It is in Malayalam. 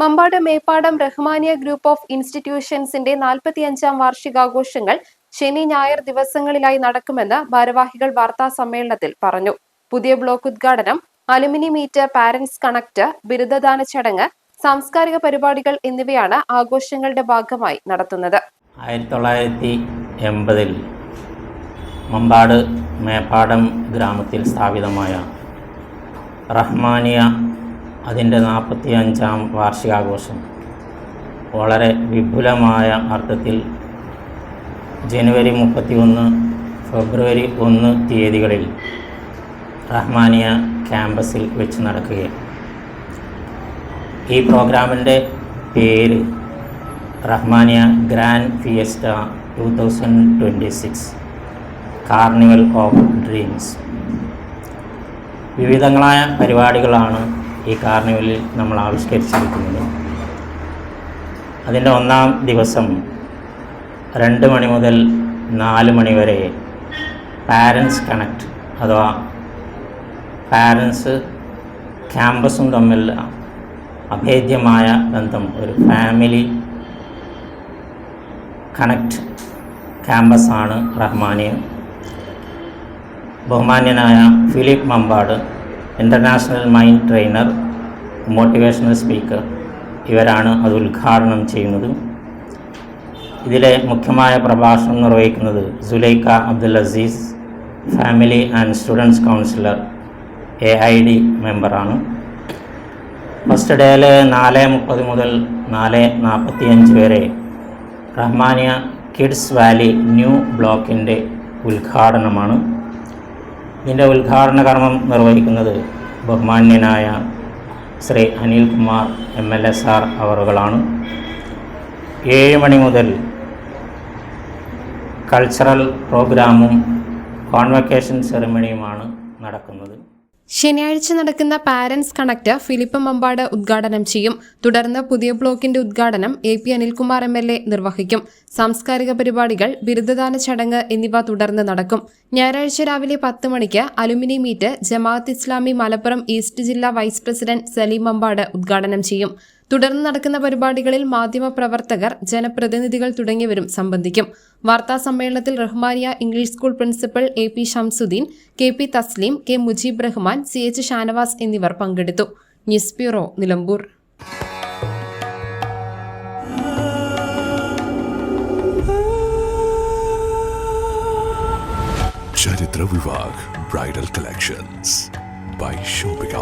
Mampad Meppadam Rahmania group of ഇൻസ്റ്റിറ്റ്യൂഷൻസിന്റെ നാൽപ്പത്തിയഞ്ചാം വാർഷികാഘോഷങ്ങൾ ശനി ഞായർ ദിവസങ്ങളിലായി നടക്കുമെന്ന് ഭാരവാഹികൾ വാർത്താ സമ്മേളനത്തിൽ പറഞ്ഞു. പുതിയ ബ്ലോക്ക് ഉദ്ഘാടനം അലുമിനി മീറ്റ് പാരന്റ്സ് കണക്ട് ബിരുദദാന ചടങ്ങ് സാംസ്കാരിക പരിപാടികൾ എന്നിവയാണ് ആഘോഷങ്ങളുടെ ഭാഗമായി നടത്തുന്നത്. ആയിരത്തി തൊള്ളായിരത്തി എൺപതിൽ മമ്പാട് മേപ്പാടം ഗ്രാമത്തിൽ സ്ഥാപിതമായ റഹ്മാനിയ അതിന്റെ നാൽപ്പത്തി അഞ്ചാം വാർഷികാഘോഷം. വളരെ വിപുലമായ അർത്ഥത്തിൽ ജനുവരി മുപ്പത്തി ഒന്ന് ഫെബ്രുവരി ഒന്ന് തീയതികളിൽ റഹ്മാനിയ ക്യാമ്പസിൽ വെച്ച് നടക്കുകയാണ്. ഈ പ്രോഗ്രാമിന്റെ പേര് Rahmania grand fiesta two thousand twenty six carnival of dreams. വിവിധങ്ങളായ പരിപാടികളാണ് ഈ കാർണിവലിൽ നമ്മൾ ആവിഷ്കരിച്ചിരിക്കുന്നത്. അതിന്റെ ഒന്നാം ദിവസം രണ്ട് മണി മുതൽ നാല് മണി വരെ പാരൻസ് കണക്ട് അഥവാ പാരൻസ് ക്യാമ്പസും തമ്മിൽ അഭേദ്യമായ ബന്ധം ഒരു ഫാമിലി കണക്ട് ക്യാമ്പസാണ് റഹ്മാനിയ ബഹുമാന്യനായ Philip Mampad international mind trainer motivational speaker ഇവരാണ് അത് ഉദ്ഘാടനം ചെയ്യുന്നത്. ഇതിലെ മുഖ്യമായ പ്രഭാഷണം നിർവഹിക്കുന്നത് Sulaikha Abdul Azeez family and students counsellor A I D മെമ്പറാണ് ഫസ്റ്റ് ഡേയിൽ നാല് മുപ്പത് മുതൽ നാല് നാൽപ്പത്തി അഞ്ച് വരെ റഹ്മാനിയ കിഡ്സ് വാലി ന്യൂ ബ്ലോക്കിന്റെ ഉദ്ഘാടനമാണ്. ഇതിന്റെ ഉദ്ഘാടന കർമ്മം നിർവഹിക്കുന്നത് ബഹുമാന്യനായ Shri Anilkumar M L S R അവറുകളാണ്. ഏഴ് മണി മുതൽ കൾച്ചറൽ പ്രോഗ്രാമും കോൺവക്കേഷൻ സെറിമണിയുമാണ് നടക്കുന്നത്. ശനിയാഴ്ച നടക്കുന്ന പാരന്റ്സ് കണക്ട് ഫിലിപ്പ് മമ്പാട് ഉദ്ഘാടനം ചെയ്യും. തുടർന്ന് പുതിയ ബ്ലോക്കിന്റെ ഉദ്ഘാടനം A P Anilkumar M L A നിർവഹിക്കും. സാംസ്കാരിക പരിപാടികൾ ബിരുദദാന ചടങ്ങ് എന്നിവ തുടർന്ന് നടക്കും. ഞായറാഴ്ച രാവിലെ പത്ത് മണിക്ക് alumni meet Jamaat Islami Malappuram east ജില്ലാ വൈസ് പ്രസിഡന്റ് സലീം മമ്പാട് ഉദ്ഘാടനം ചെയ്യും. തുടർന്ന് നടക്കുന്ന പരിപാടികളിൽ മാധ്യമപ്രവർത്തകർ ജനപ്രതിനിധികൾ തുടങ്ങിയവരും സംബന്ധിക്കും. വാർത്താ സമ്മേളനത്തിൽ Rahmania English school principal A P Shamsuddin K P Thasleem K Mujeeb Rahman C H Shanavas എന്നിവർ പങ്കെടുത്തു. News bureau Nilambur. ചരിത്ര Vivah bridal collections by shopping